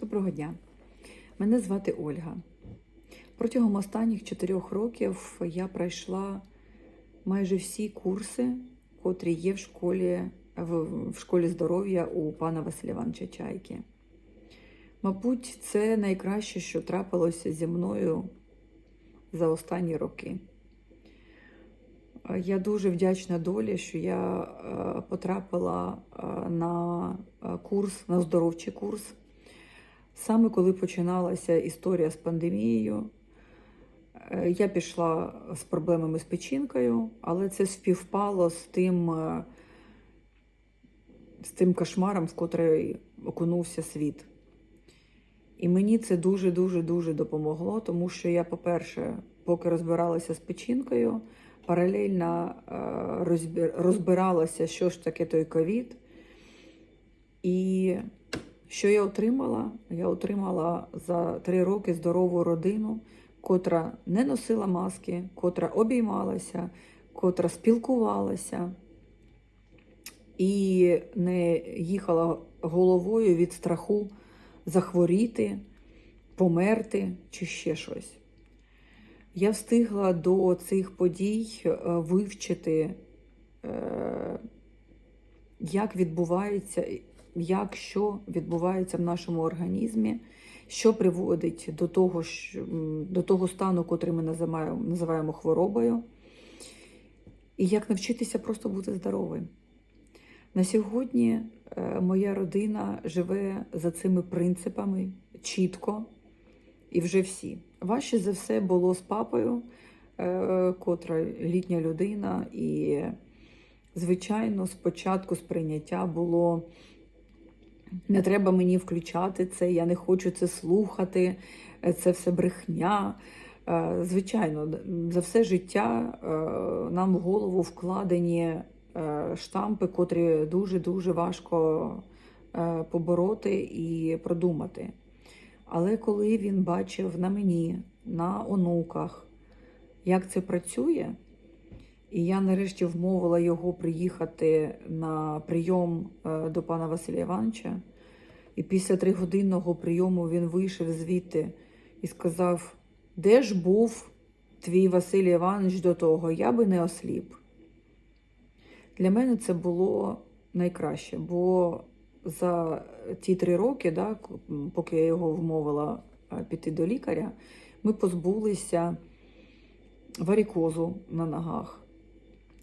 Доброго дня. Мене звати Ольга. Протягом останніх чотирьох років я пройшла майже всі курси, котрі є в школі, в, школі здоров'я у пана Василя Івановича Чайки. Мабуть, це найкраще, що трапилося зі мною за останні роки. Я дуже вдячна долі, що я е, потрапила е, на е, курс, на оздоровчий курс. Саме коли починалася історія з пандемією, е, я пішла з проблемами з печінкою, але це співпало з тим, е, з тим кошмаром, в котрий окунувся світ. І мені це дуже-дуже дуже допомогло, тому що я, по-перше, поки розбиралася з печінкою, паралельно е, розбиралася, що ж таке той ковід. І що я отримала? Я отримала за три роки здорову родину, котра не носила маски, котра обіймалася, котра спілкувалася і не їхала головою від страху захворіти, померти чи ще щось. Я встигла до цих подій е, вивчити, е, як відбувається, як що відбувається в нашому організмі, що приводить до того, що, до того стану, котрий ми називаємо, називаємо хворобою, і як навчитися просто бути здоровим. На сьогодні е, моя родина живе за цими принципами чітко і вже всі. Важче за все було з папою, е, котра літня людина, і, звичайно, спочатку сприйняття було не треба мені включати це, я не хочу це слухати, е, це все брехня. Е, Звичайно, за все життя е, нам в голову вкладені штампи, котрі дуже-дуже важко побороти і продумати. Але коли він бачив на мені, на онуках, як це працює, і я нарешті вмовила його приїхати на прийом до пана Василя Івановича, і після тригодинного прийому він вийшов звідти і сказав: Де ж був твій Василь Іванович до того? Я би не осліп. Для мене це було найкраще, бо за ті три роки, да, поки я його вмовила піти до лікаря, ми позбулися варікозу на ногах,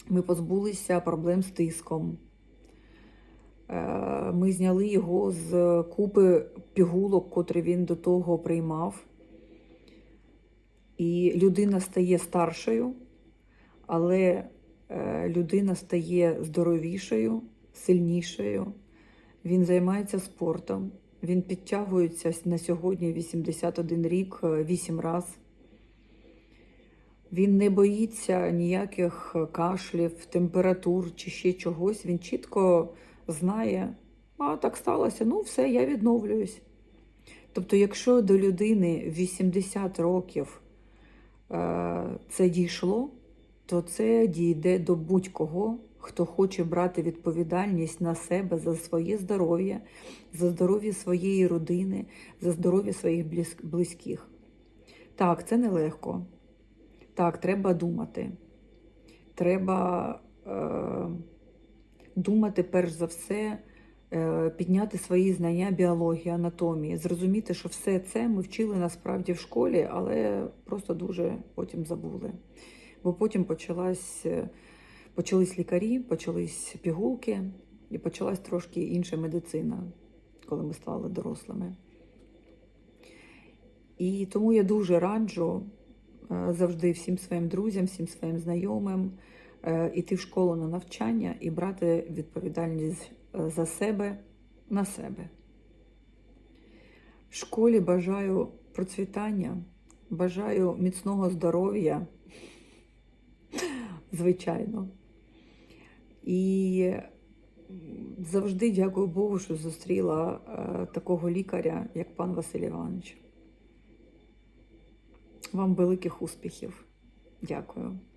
ми позбулися проблем з тиском. Е, Ми зняли його з купи пігулок, котрі він до того приймав. І людина стає старшою, але е, людина стає здоровішою, сильнішою. Він займається спортом. Він підтягується на сьогодні 81 рік, 8 раз. Він не боїться ніяких кашлів, температур чи ще чогось. Він чітко знає, а так сталося, ну все, я відновлююсь. Тобто, якщо до людини 80 років е, це дійшло, то це дійде до будь-кого, хто хоче брати відповідальність на себе за своє здоров'я, за здоров'я своєї родини, за здоров'я своїх близьких. Так, це нелегко. Так, треба думати. Треба е, думати, перш за все, е, підняти свої знання біології, анатомії, зрозуміти, що все це ми вчили насправді в школі, але просто дуже потім забули. Бо потім почалась, е, почались лікарі, почались пігулки і почалась трошки інша медицина, коли ми стали дорослими. І тому я дуже раджу е, завжди всім своїм друзям, всім своїм знайомим іти в школу на навчання і брати відповідальність е, за себе на себе. В школі бажаю процвітання, бажаю міцного здоров'я, звичайно. І завжди дякую Богу, що зустріла е, такого лікаря, як пан Василь Іванович. Вам великих успіхів. Дякую.